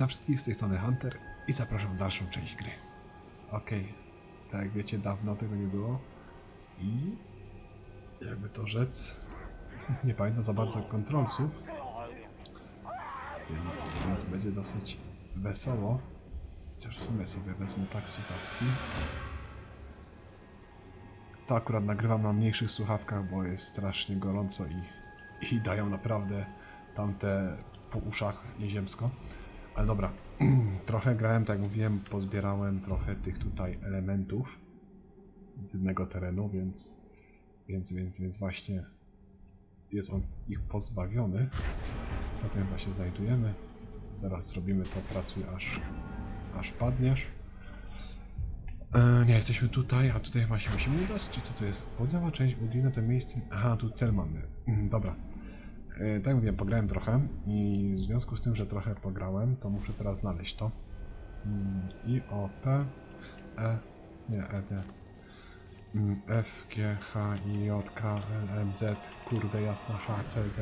Witam wszystkich z tej strony Hunter i zapraszam w dalszą część gry. Okej, tak jak wiecie, dawno tego nie było i jakby to rzec, nie pamiętam za bardzo kontrolsów, więc, więc będzie dosyć wesoło. Chociaż w sumie sobie wezmę tak słuchawki. To akurat nagrywam na mniejszych słuchawkach, bo jest strasznie gorąco i, i dają naprawdę tamte po uszach nieziemsko. Ale dobra, trochę grałem, tak jak mówiłem, pozbierałem trochę tych tutaj elementów z jednego terenu, więc, więc, więc, więc właśnie jest on ich pozbawiony. Tym właśnie znajdujemy. Zaraz zrobimy to, pracuj aż, aż padniesz. E, nie, jesteśmy tutaj, a tutaj właśnie musimy udać, czy co to jest? Południowa część budynku, to miejsce... Aha, tu cel mamy. Dobra. E, tak jak mówiłem, pograłem trochę i w związku z tym, że trochę pograłem, to muszę teraz znaleźć to. Mm, I, O, P, E, nie, E, nie. Mm, F, G, H, I, J, K, L, M, Z, kurde jasna, H, C, Z.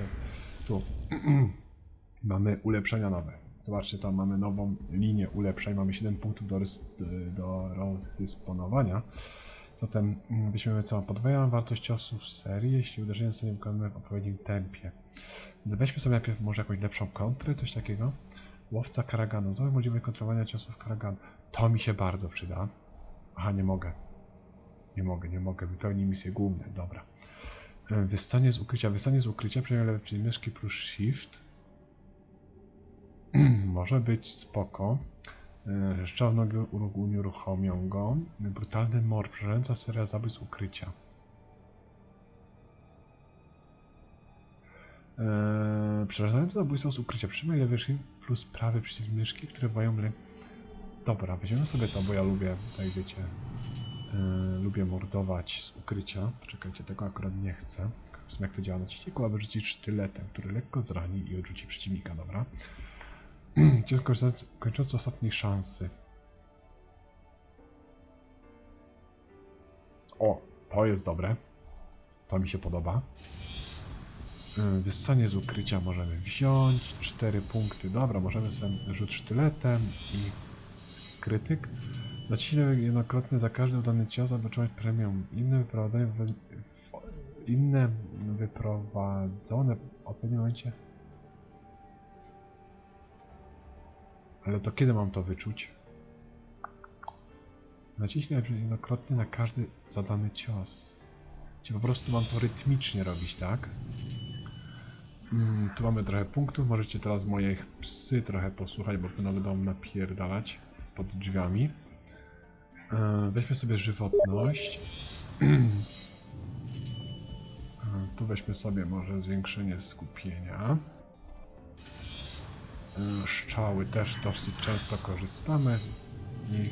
Tu. mamy ulepszenia nowe. Zobaczcie, tam mamy nową linię ulepszeń, mamy 7 punktów do, do rozdysponowania. Zatem mm, weźmiemy co? Podwajam wartość ciosów z serii, jeśli uderzenie zostanie wykonane w odpowiednim tempie. Weźmy sobie najpierw może jakąś lepszą kontrę, coś takiego. Łowca karaganu. To możliwe kontrolowania ciosów karaganu. To mi się bardzo przyda. Aha, nie mogę. Nie mogę, nie mogę. Wypełnij misje główne. Dobra. E, Wyssanie z ukrycia. Wyssanie z ukrycia. Przejmę lewe przycisk myszki plus shift. Może być spoko. E, Szczawno unieruchomią go. Brutalny mord. Przerażająca seria zabójstw z ukrycia. Eee, przerażające zabójstwo z ukrycia. Przytrzymaj lewy plus prawy przycisk myszki, które mają lęk. Dobra, weźmiemy sobie to, bo ja lubię, tak wiecie, eee, lubię mordować z ukrycia. Czekajcie, tego akurat nie chcę. W sumie jak to działa na ciśniku, aby rzucić sztyletem, który lekko zrani i odrzuci przeciwnika, dobra? Cios kończący, kończący ostatniej szansy. O, to jest dobre. To mi się podoba. Y, Wyssanie z ukrycia możemy wziąć. 4 punkty. Dobra, możemy sobie rzut sztyletem i krytyk. Naciśnij jednokrotnie za każdy udany cios, aby otrzymać premium. Inne wyprowadzenie w, w, inne wyprowadzone w odpowiednim momencie. Ale to kiedy mam to wyczuć? Naciśnij jednokrotnie na każdy zadany cios. Czy po prostu mam to rytmicznie robić, tak? Mm, tu mamy trochę punktów, możecie teraz moich psy trochę posłuchać, bo one będą napierdalać pod drzwiami. E, weźmy sobie żywotność. E, tu weźmy sobie może zwiększenie skupienia. Szczały też dosyć często korzystamy. I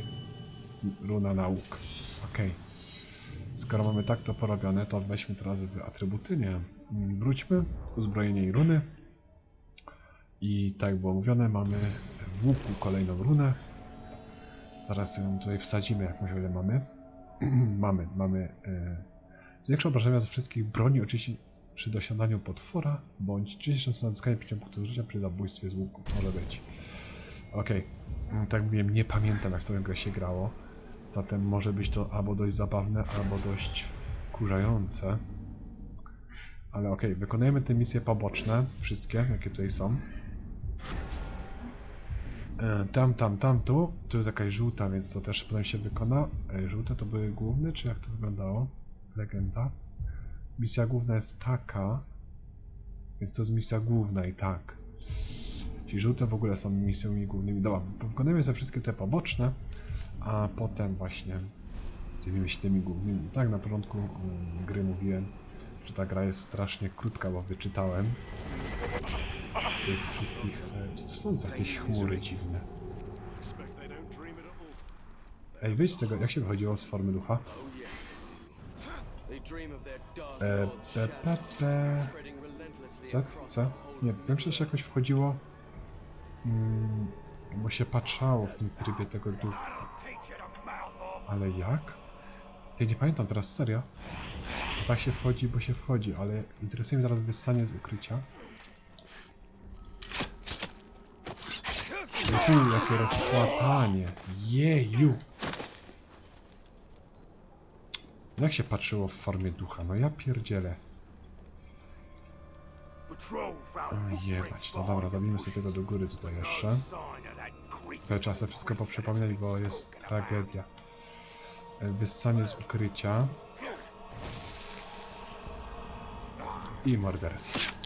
runa nauk. Okej. Skoro mamy tak to porobione, to weźmy teraz w atrybuty, nie. Wróćmy, uzbrojenie i runy. I tak jak było mówione, mamy w łuku kolejną runę. Zaraz ją tutaj wsadzimy, jakąś o mamy. mamy, mamy e, zwiększa obrażenia ze wszystkich broni, oczywiście przy dosiadaniu potwora, bądź 30 na odzyskanie 5 punktów życia przy zabójstwie z łuku. Może być. Okej, Mm, tak jak mówiłem, nie pamiętam jak w tę grę się grało. Zatem może być to albo dość zabawne, albo dość wkurzające. Ale okej, wykonujemy te misje poboczne, wszystkie, jakie tutaj są. E, Tam, tam, tam, tu. Tu jest jakaś żółta, więc to też potem się wykona. E, Żółte to były główne, czy jak to wyglądało? Legenda. Misja główna jest taka. Więc to jest misja główna i tak. Ci żółte w ogóle są misjami głównymi. Dobra, wykonujemy sobie wszystkie te poboczne, a potem właśnie zajmiemy się tymi głównymi. Tak, na początku mm, gry mówiłem, że ta gra jest strasznie krótka, bo wyczytałem tych wszystkich... e, Co to są za jakieś chmury dziwne? Ej, wyjdź z tego, jak się wychodziło z formy ducha? E, pe, pe, pe. C, C? Nie, wiem, że się jakoś wchodziło, mm, bo się patrzało w tym trybie tego ducha. Ale jak? Ja nie pamiętam teraz, serio. Tak się wchodzi, bo się wchodzi, ale interesuje mnie teraz wyssanie z ukrycia. Fu, jakie rozpłatanie. Jeju. Jak się patrzyło w formie ducha? No ja pierdzielę. O, jebać. No dobra, zabijmy sobie tego do góry tutaj jeszcze. To trzeba sobie wszystko poprzypominać, bo jest tragedia. Wyssanie z ukrycia. I morderstwo.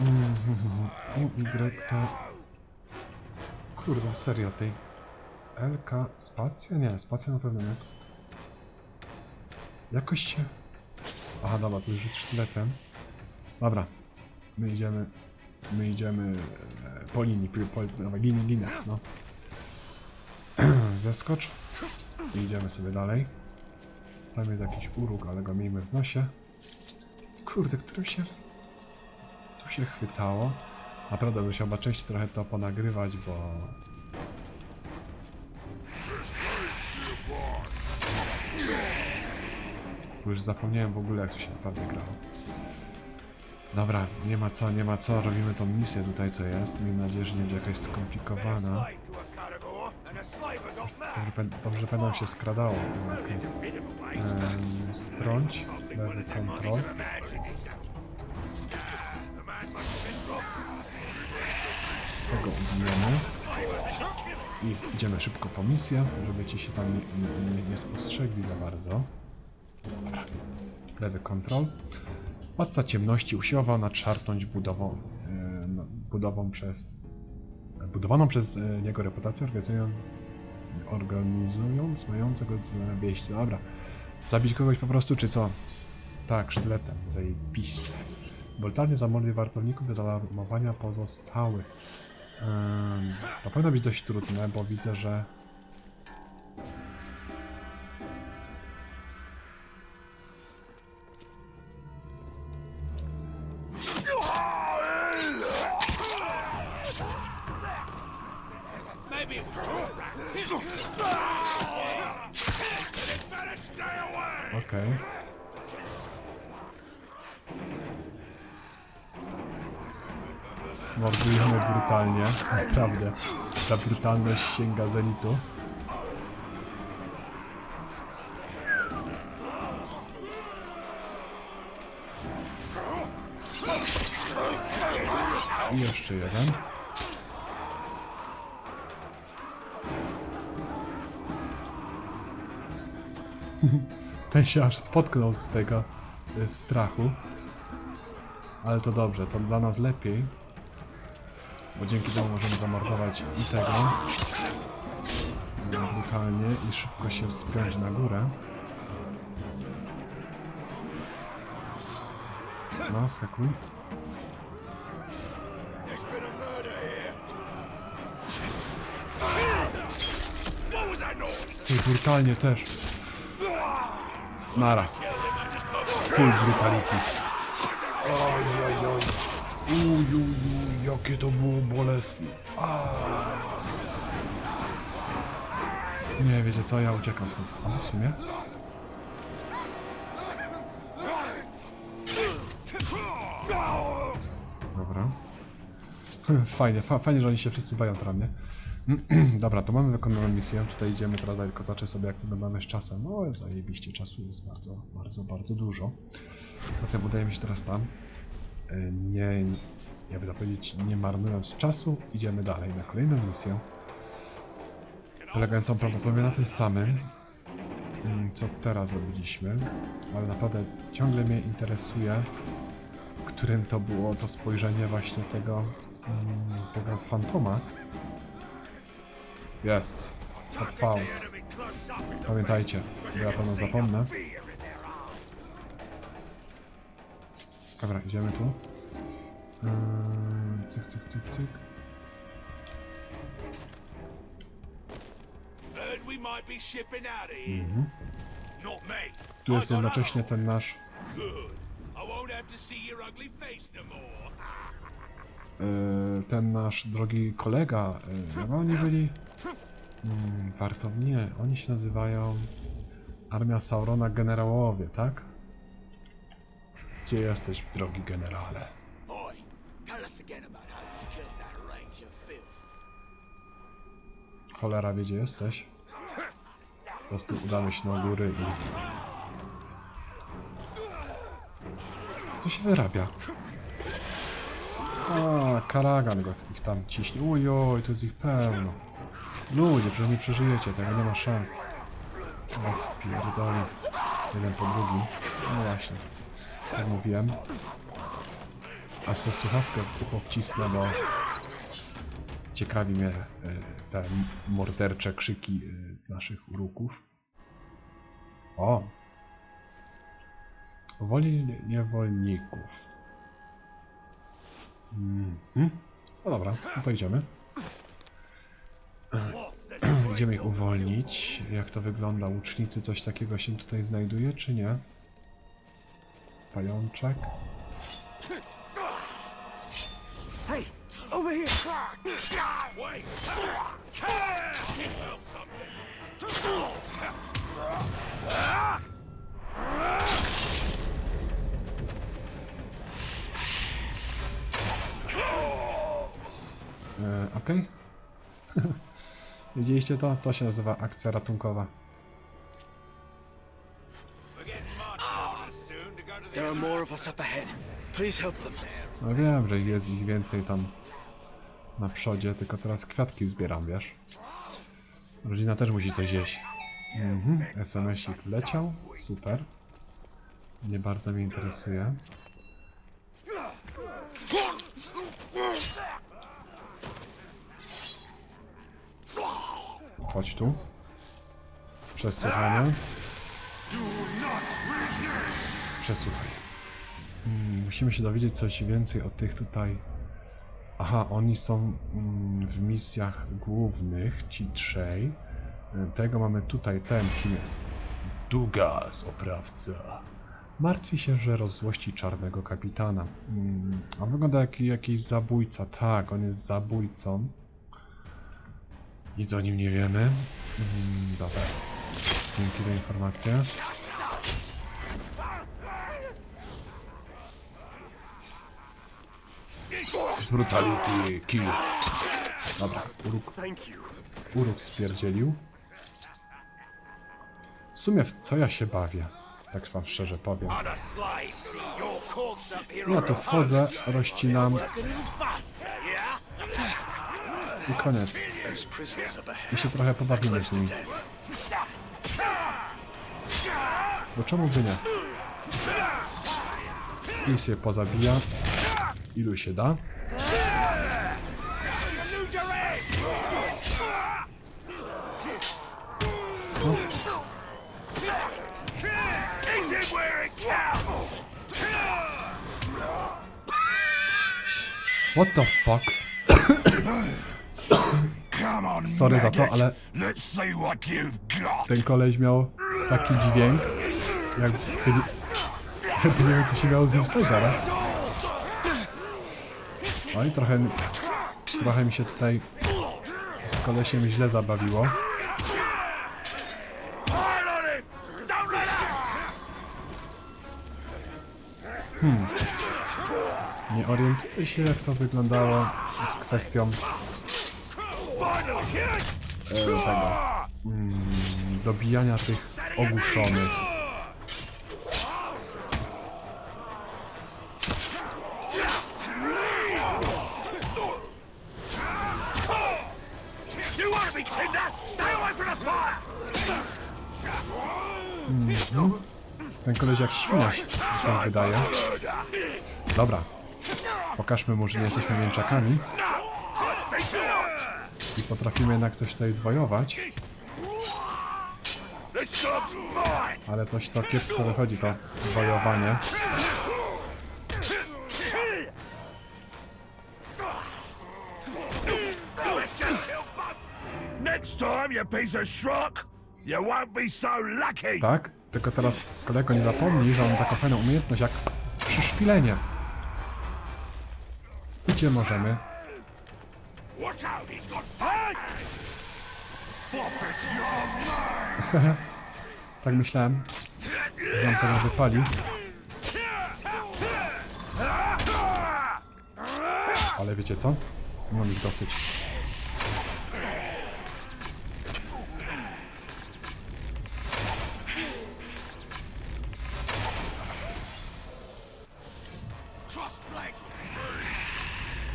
Y to... Kurwa, serio, tej... LK... Spacja? Nie, spacja na pewno nie. Jakoś się... Aha, dobra, to już rzut sztyletem. Dobra. My idziemy... My idziemy e, po linii, po, po linii, no. Zeskocz. I idziemy sobie dalej. Tam jest jakiś uruk, ale go miejmy w nosie. Kurde, który się... Tu się chwytało. Naprawdę bym chciał chyba częściej trochę to ponagrywać, bo... Bo Już zapomniałem w ogóle jak to się naprawdę grało. Dobra, nie ma co, nie ma co, robimy tą misję tutaj co jest. Miejmy nadzieję, że nie będzie jakaś skomplikowana. Dobrze, dobrze będą się skradało. Em, Strąć, lewy kontrol. Tego ubijemy. I idziemy szybko po misję, żeby ci się tam nie, nie, nie spostrzegli za bardzo. Lewy kontrol. Władca ciemności usiłował nadszarpnąć budową, e, budową przez, budowaną przez e, niego reputację, organizując, organizując mającego wieść. Dobra. Zabić kogoś po prostu, czy co? Tak, sztyletem. Zajebiście. Brutalnie zamorduj wartowników bez alarmowania pozostałych. Um, to powinno być dość trudne, bo widzę, że... Maybe it was just rat. Better stay away! Mordujemy brutalnie, naprawdę. Ta brutalność sięga zenitu. I jeszcze jeden. Ten się aż potknął z tego y, strachu. Ale to dobrze, to dla nas lepiej. Bo dzięki temu możemy zamordować i tego. Brutalnie i szybko się wspiąć na górę. No, skakuj. Ty, brutalnie też. Nara. Full brutality. Ojojoj. Ujujuj, jakie to było bolesne. Nie, wiecie co, ja uciekam stąd. A w sumie? Dobra. Fajnie, fa fajnie, że oni się wszyscy bawią teraz, nie? Dobra, to mamy wykonaną misję. Tutaj idziemy teraz, tylko zobaczę sobie jak wyglądamy z czasem. No, zajebiście, czasu jest bardzo, bardzo, bardzo dużo. Zatem udajemy się teraz tam. E, Nie, jakby powiedzieć, nie marnując czasu, idziemy dalej na kolejną misję. Polegającą prawdopodobnie na tym samym, mm, co teraz robiliśmy. Ale naprawdę ciągle mnie interesuje, którym to było to spojrzenie właśnie tego, mm, tego fantoma. Jest. Is Pamiętajcie, bo ja pewno zapomnę. Dobra, idziemy tu. Yy, cyk, cyk, cyk, cyk. Mhm. Tu jest jednocześnie ten nasz, ten nasz drogi kolega. Yy, jak oni byli? Hmm, warto nie. Oni się nazywają Armia Saurona Generałowie, tak? Gdzie jesteś, drogi generale? Cholera wie gdzie jesteś. Po prostu udamy się na góry i... Co się wyrabia? A, karagan go ich tam ciśnie. Ujoj, tu jest ich pełno. Ludzie, przecież nie przeżyjecie, tego nie ma szans. Was wpierdoli. Jeden po drugim. No właśnie. Jak mówiłem. A sobie słuchawkę w ucho wcisnę, bo ciekawi mnie e, te mordercze krzyki e, naszych uruków. O! Woli niewolników. Mhm. No dobra, no to idziemy. Idziemy ich uwolnić. Jak to wygląda? Łucznicy, coś takiego się tutaj znajduje, czy nie? Pajączek. Hey, over here. Wait! E, Okej. Widzieliście to? To się nazywa akcja ratunkowa. There are more of us up ahead. Please help them. No wiem, że jest ich więcej tam na przodzie, tylko teraz kwiatki zbieram, wiesz? Rodzina też musi coś jeść. Mhm, SMS-ik leciał, super. Nie bardzo mnie interesuje. Chodź tu. Przesłuchanie. Przesłuchaj. Mm, Musimy się dowiedzieć coś więcej o tych tutaj. Aha, oni są mm, w misjach głównych, ci trzej. Y, Tego mamy tutaj, ten kim jest? Dugas, oprawca. Martwi się, że rozzłości czarnego kapitana. Mm, A wygląda jak jakiś zabójca. Tak, on jest zabójcą. Nic o nim nie wiemy. Mm, Dobra. Dzięki za informację. Brutality kill. Dobra, uruk, uruk spierdzielił. W sumie w co ja się bawię? Tak wam szczerze powiem. Ja tu wchodzę, rozcinam i koniec. I się trochę pobawimy z dead. Bo czemu by nie? I się pozabija. Ilu się da. No, what the fuck? Sorry za to, ale ten koleś miał taki dźwięk, jakby, jakby nie wiem co się miało z nim stać zaraz. Oj, trochę, mi- trochę mi się tutaj z kolesiem źle zabawiło. Up! Nie orientuję się jak to wyglądało z kwestią! E, mm, dobijania tych ogłuszonych. Fire! Ten koleś jak świnia się wydaje. Dobra. Pokażmy mu, że nie jesteśmy mięczakami potrafimy jednak coś tutaj zwojować, ale coś to kiepsko wychodzi to zwojowanie. Tak? Tylko teraz kolego nie zapomnij, że on taką fajną umiejętność jak przyszpilenie. Gdzie możemy? Watch out, he's got fire! tak myślałem. Wam teraz wypali. Ale wiecie co? Mam ich dosyć.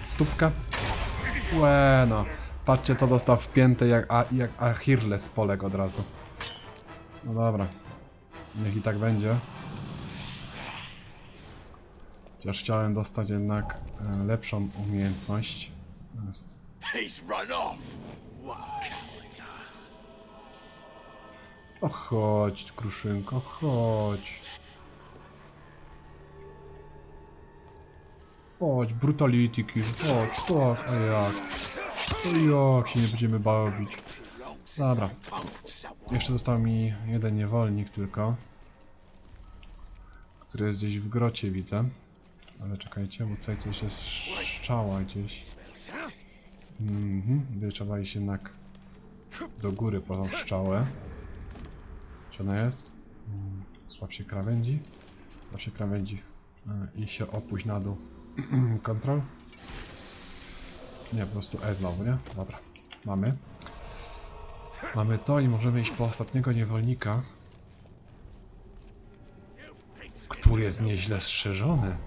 Stupka. Łe, no. Patrzcie, to dostał wpięte jak, a, jak Achilles poleg od razu. No dobra. Niech i tak będzie. Chociaż chciałem dostać jednak e, lepszą umiejętność. Jest. O chodź, kruszynko, chodź. Chodź, brutality kill, chodź, tak, a jak? Jak się nie będziemy bawić? Dobra, jeszcze został mi jeden niewolnik tylko. Który jest gdzieś w grocie, widzę. Ale czekajcie, bo tutaj coś jest szczała gdzieś. Mhm, trzeba iść jednak do góry po tą szczałę. Gdzie ona jest? Mm, Złap się krawędzi. Złap się krawędzi. E, I się opuść na dół. Control? Nie, po prostu E znowu, nie? Dobra. Mamy. Mamy to i możemy iść po ostatniego niewolnika. Który jest nieźle strzeżony.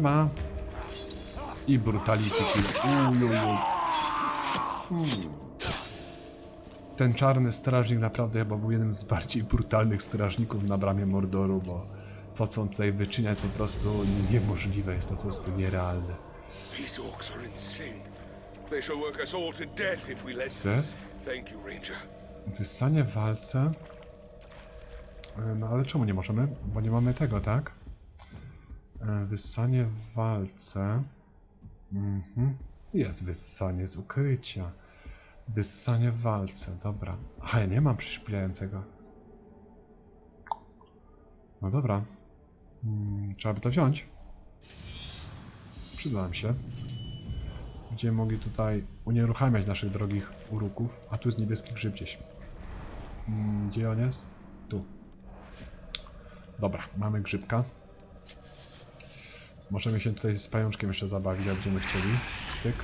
Siema. I brutality. Ten czarny strażnik naprawdę chyba był jednym z bardziej brutalnych strażników na bramie Mordoru, bo to co on tutaj wyczynia jest po prostu niemożliwe, jest to po prostu nierealne. Ranger. Wyssanie w walce. E, No ale czemu nie możemy? Bo nie mamy tego, tak? E, Wyssanie w walce. Mhm. Jest wyssanie z ukrycia. Wyssanie w walce, dobra. Aha, ja nie mam przyszpilającego. No dobra. Mm, trzeba by to wziąć. Przyda nam się. Będziemy mogli tutaj unieruchamiać naszych drogich uruków. A tu jest niebieski grzyb gdzieś. Mm, Gdzie on jest? Tu. Dobra, mamy grzybka. Możemy się tutaj z pajączkiem jeszcze zabawić, jak będziemy chcieli. Cyk.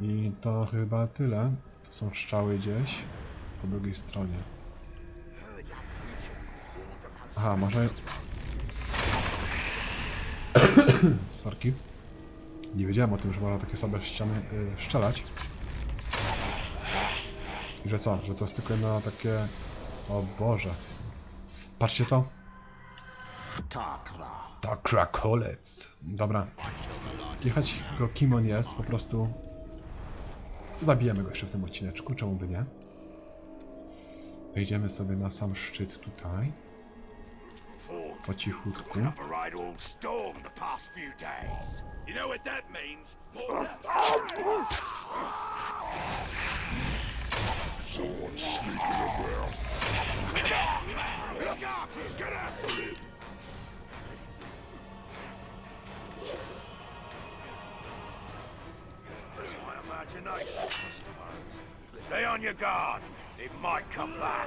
I to chyba tyle. To są strzały gdzieś po drugiej stronie. Aha, może... Sorki. Nie wiedziałem o tym, że można takie słabe ściany y, strzelać. I że co? Że to jest tylko na takie... O Boże. Patrzcie to. Takra kolec. Dobra. Jechać go kim on jest, po prostu... Zabijemy go jeszcze w tym odcineczku, czemu by nie? Wejdziemy sobie na sam szczyt tutaj. Po cichutku. Up a right old storm the imagination. Stay on your guard. It might come back.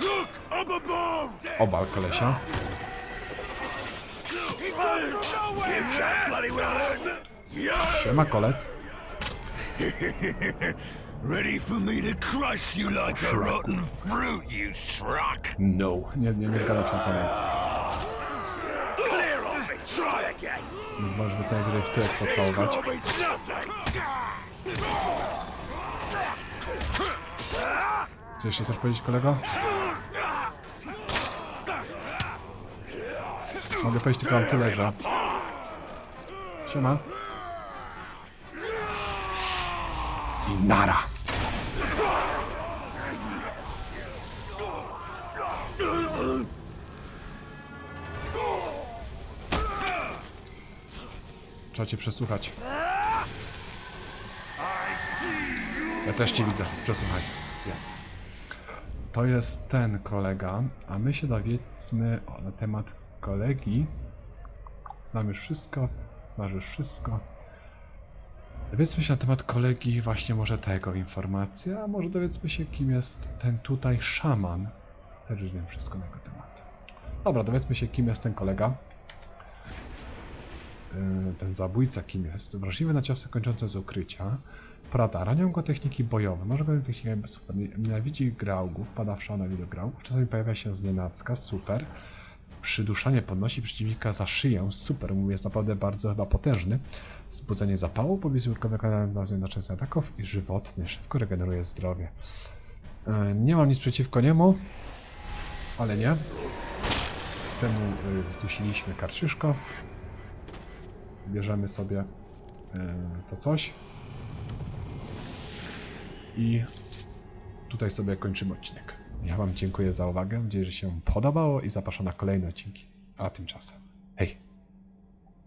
Look! Up above! Obal kolesia. Siema kolec. Ready for me to crush you like a rotten fruit, you schrock? No, nie, nie, nie zgadzam się na koniec. Możesz by co najwyżej w tyłek pocałować. Co jeszcze chcesz powiedzieć kolego? Mogę powiedzieć tylko tyle, że... Siema. I nara. Trzeba cię przesłuchać. Ja też cię widzę. Przesłuchaj. Jest. To jest ten kolega, a my się dowiedzmy na temat kolegi. Mam już wszystko, masz już wszystko. Dowiedzmy się na temat kolegi właśnie może tego informacje, a może dowiedzmy się kim jest ten tutaj szaman. Też już wiem wszystko na jego temat. Dobra, dowiedzmy się, kim jest ten kolega. Yy, Ten zabójca kim jest? Wrażliwy na ciosy kończące z ukrycia. Prada, ranią go techniki bojowe. Może go technika super. Nienawidzi graugów, pada w szał na widok graugów. Czasami pojawia się znienacka, super. Przyduszanie podnosi przeciwnika za szyję, super. Mówię, jest naprawdę bardzo chyba potężny. Zbudzenie zapału, pobliżu urkowego na często ataków i żywotny, szybko regeneruje zdrowie. Yy, Nie mam nic przeciwko niemu, ale nie. Temu y, zdusiliśmy karczyszko. Bierzemy sobie y, to coś. I tutaj sobie kończymy odcinek. Ja Wam dziękuję za uwagę. Mam nadzieję, że się podobało i zapraszam na kolejne odcinki. A tymczasem, hej!